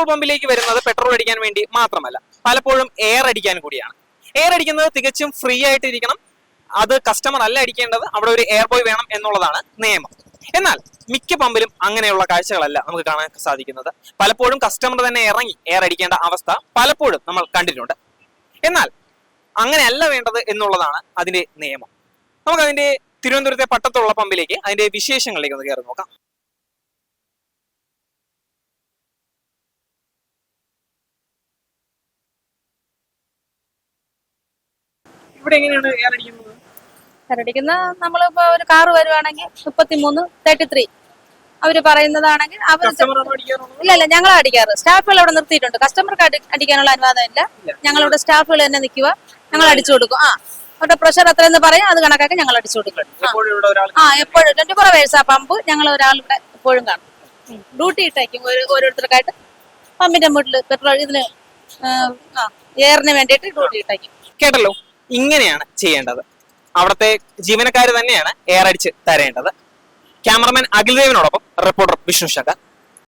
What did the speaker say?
Petrol പമ്പിലേക്ക് വരുന്നത് petrol അടിക്കാൻ വേണ്ടി മാത്രമല്ല പലപ്പോഴും എയർ അടിക്കാൻ കൂടിയാണ്. എയർ അടിക്കുന്നത് തികച്ചും ഫ്രീ ആയിട്ട് ഇരിക്കണം. അത് കസ്റ്റമർ അല്ല അടിക്കേണ്ടത് അവിടെ ഒരു എയർ ബോയ് വേണം എന്നുള്ളതാണ് നിയമം. എന്നാൽ മിക്ക പമ്പിലും അങ്ങനെയുള്ള കാഴ്ചകളല്ല നമുക്ക് കാണാൻ സാധിക്കുന്നത്. പലപ്പോഴും കസ്റ്റമർ തന്നെ ഇറങ്ങി എയർ അടിക്കേണ്ട അവസ്ഥ പലപ്പോഴും നമ്മൾ കണ്ടിട്ടുണ്ട്. എന്നാൽ അങ്ങനെയല്ല വേണ്ടത് എന്നുള്ളതാണ് അതിന്റെ നിയമം. നമുക്ക് അതിന്റെ തിരുവനന്തപുരത്തെ പട്ടത്തുള്ള പമ്പിലേക്ക് അതിന്റെ വിശേഷങ്ങളിലേക്ക് ഒന്ന് കയറി നോക്കാം. ഇവിടെ എങ്ങനെയാണ് കരടിക്കുന്ന നമ്മളിപ്പോ ഒരു കാറ് വരുവാണെങ്കിൽ മുപ്പത്തിമൂന്ന് തേർട്ടി ത്രീ അവർ പറയുന്നതാണെങ്കിൽ അവർ ഇല്ല ഇല്ല ഞങ്ങൾ അടിക്കാറ്. സ്റ്റാഫുകൾ അവിടെ നിർത്തിയിട്ടുണ്ട്. കസ്റ്റമർക്ക് അടി അടിക്കാനുള്ള അനുവാദം ഇല്ല. ഞങ്ങളിവിടെ സ്റ്റാഫുകൾ തന്നെ നിൽക്കുക. ഞങ്ങൾ അടിച്ചു കൊടുക്കും. ആ അവരുടെ പ്രഷർ എത്രയെന്ന് പറയും. അത് കണക്കാക്കി ഞങ്ങൾ അടിച്ചു കൊടുക്കും. ആ. എപ്പോഴും ട്വന്റി ഫോർ അവേഴ്സ് ആ പമ്പ്. ഞങ്ങൾ ഒരാൾ ഇവിടെ എപ്പോഴും കാണും. ഡ്യൂട്ടി ഇട്ടേക്കും. ഒരു ഓരോരുത്തർക്കായിട്ട് പമ്പിന്റെ മുട്ടിൽ പെട്രോൾ ഇതിന് ആ എയറിന് വേണ്ടിയിട്ട് ഡ്യൂട്ടി ഇട്ടേക്കും. കേട്ടല്ലോ? ഇങ്ങനെയാണ് ചെയ്യേണ്ടത്. അവിടുത്തെ ജീവനക്കാർ തന്നെയാണ് എയർ അടിച്ച് തരേണ്ടത്. ക്യാമറമാൻ അഖിൽദേവിനോടൊപ്പം റിപ്പോർട്ടർ വിഷ്ണു ശങ്കർ.